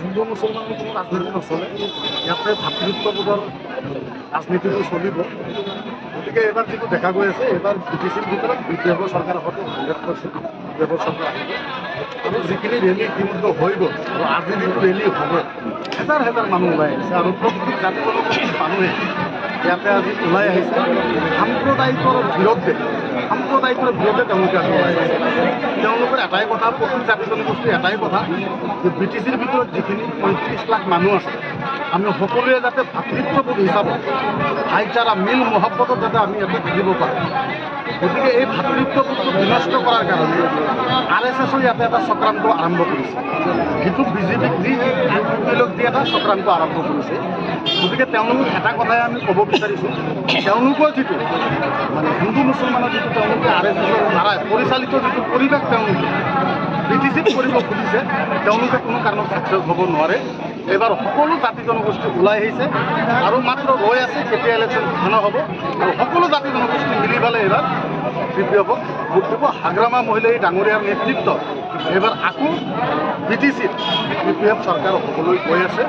হিন্দু মুসলমানের কোনো রাজনীতি নচলে ইয়াতে ভাতৃত্ববোধৰ ৰাজনীতিটো চলিব। গতিকে এইবাৰ যিটো দেখা গৈ আছে এইবাৰ বিটিচিৰ ভিতৰত বিদ্ৰোহ চৰকাৰ হয়তো হাণ্ড্ৰেড পাৰ্চেণ্ট বিদ্ৰোহ চৰকাৰ আহিব। আৰু যিখিনি ৰেলী ইতিমধ্যে হৈ গ'ল, আৰু আজি যিটো ৰেলী হ'ব, হেজাৰ হেজাৰ মানুহ ওলাই আহিছে। আৰু প্ৰত্যেক জাতি মানুহে ইয়াতে আজি ওলাই আহিছে। সাম্প্ৰদায়িকৰ বিৰুদ্ধে সাম্প্ৰদায়িকৰ বিৰুদ্ধে তেওঁলোকে আজি ওলাই আহিছে। এটাই কথা প্ৰত্যেক জাতি জনগোষ্ঠীৰ এটাই কথা, যে বি টি চিৰ ভিতৰত যিখিনি পঁয়ত্ৰিছ লাখ মানুহ আছে, আমি সকলোৱে যাতে ভাতৃত্ববোধ হিচাপত ভাইচাৰা মিল মহব্বতত যাতে আমি ইয়াতে থাকিব পাৰোঁ। গতিকে এই ভাতৃত্ববোধটো বিনষ্ট কৰাৰ কাৰণে আৰ এছ এছৰ ইয়াতে এটা চক্ৰান্ত আৰম্ভ কৰিছে। যিটো বিজেপিক দি এলক দি এটা চক্ৰান্ত আৰম্ভ কৰিছে। গতিকে তেওঁলোকক এটা কথাই আমি ক'ব বিচাৰিছোঁ, তেওঁলোকৰ যিটো মানে হিন্দু মুছলমানৰ যিটো তেওঁলোকে আৰ এছ এছৰ দ্বাৰাই পৰিচালিত পরিবেশ পৰিৱেশ তেওঁলোকে ব্ৰিটিছিত কৰিব তেওঁলোকে কোনো কাৰণত ছাকচেছ হ'ব নোৱাৰে। এইবাৰ সকলো জাতি জনগোষ্ঠী ওলাই আহিছে আৰু মাত্ৰ ৰৈ আছে কেতিয়া ইলেকশ্যন ঘোষণা হ'ব। আৰু সকলো জাতি জনগোষ্ঠী মিলি পেলাই এইবাৰ এফক ভোট দিব। হাগ্ৰামা মহিলাই ডাঙৰীয়াৰ নেতৃত্বত এইবাৰ আকৌ বি টি চিত বি পি এফ চৰকাৰ হ'বলৈ গৈ আছে।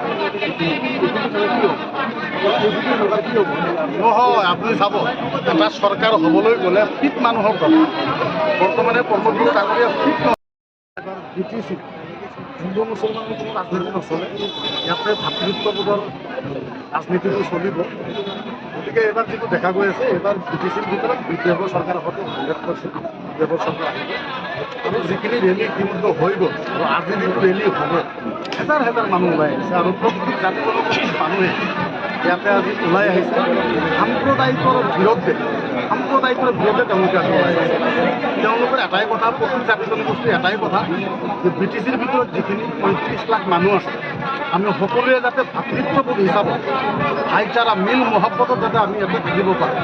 নহয়, আপুনি চাব, এটা চৰকাৰ হ'বলৈ গ'লে ফিট মানুহৰ দৰকাৰ। বৰ্তমানে প্ৰমোদ ডাঙৰীয়া ফিট নহয়। এবাৰ বি টি চি হিন্দু মুছলমানৰ কোনো ৰাজনীতি নচলে। ইয়াতে ভাতৃত্ববোধৰ ৰাজনীতিটো চলিব। গতিকে এইবাৰ যিটো দেখা গৈ আছে, এইবাৰ বি টি চিৰ ভিতৰত বিদ্ৰোহ চৰকাৰ হয়তো হাণ্ড্ৰেড পাৰ্চেণ্ট বিদ্ৰোহ চৰকাৰ আহিব। আৰু যিখিনি ৰেলী ইতিমধ্যে হৈ গ'ল, আৰু আজি যিটো ৰেলী হ'ব, হেজাৰ হেজাৰ মানুহ ওলাই আহিছে। আৰু প্ৰত্যেক জাতি মানুহে ইয়াতে আজি ওলাই আহিছে। সাম্প্ৰদায়িকৰ বিৰুদ্ধে সাম্প্ৰদায়িকৰ বিৰুদ্ধে তেওঁলোকে আজি ওলাই আহিছে। এটাই কথা প্ৰত্যেক জাতি জনগোষ্ঠীৰ এটাই কথা যে বি টি চিৰ ভিতৰত যিখিনি পঁয়ত্ৰিছ লাখ মানুহ আছে আমি সকলোৱে যাতে ভাতৃত্ববোধ হিচাপত ভাইচাৰা, মিল, মহব্বতত যাতে আমি ইয়াতে থাকিব পাৰোঁ।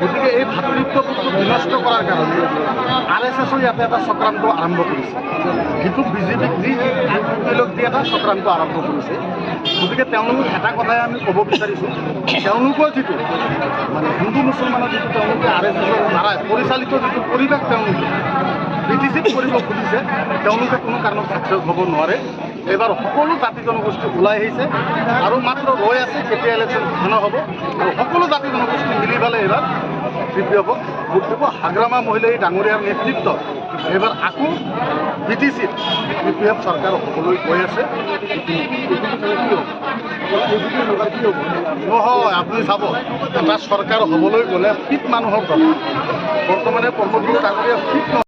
গতিকে এই ভাতৃত্ববোধটো বিনষ্ট কৰাৰ কাৰণে আৰ এছ এছৰ ইয়াতে এটা চক্ৰান্ত আৰম্ভ কৰিছে। যিটো বিজেপিক দি ইউ পি পি এলক দি এটা চক্ৰান্ত আৰম্ভ কৰিছে। গতিকে তেওঁলোকক এটা কথাই আমি ক'ব বিচাৰিছোঁ। তেওঁলোকৰ যিটো মানে হিন্দু মুছলমানৰ যিটো তেওঁলোকে আৰ এছ এছৰ দ্বাৰাই পৰিচালিত যিটো পৰিৱেশ তেওঁলোকে ব্ৰিটিছিত কৰিব খুজিছে, তেওঁলোকে কোনো কাৰণত ছাকচেছ হ'ব নোৱাৰে। এইবাৰ সকলো জাতি জনগোষ্ঠী ওলাই আহিছে আৰু মাত্ৰ ৰৈ আছে, কেতিয়া ইলেকশ্যন ঘোষণা হ'ব, আৰু সকলো জাতি জনগোষ্ঠী মিলি পেলাই এইবাৰ এফক ভোট দিব। হাগ্ৰামা মহিলাই ডাঙৰীয়াৰ নেতৃত্বত এইবাৰ আকৌ বি টি চিত বি পি এফ চৰকাৰ হ'বলৈ গৈ আছে। নহয়, আপুনি চাব, এটা চৰকাৰ হ'বলৈ গ'লে ফিট মানুহৰ দৰকাৰ। বৰ্তমানে প্ৰমোদ ডাঙৰীয়া ফিট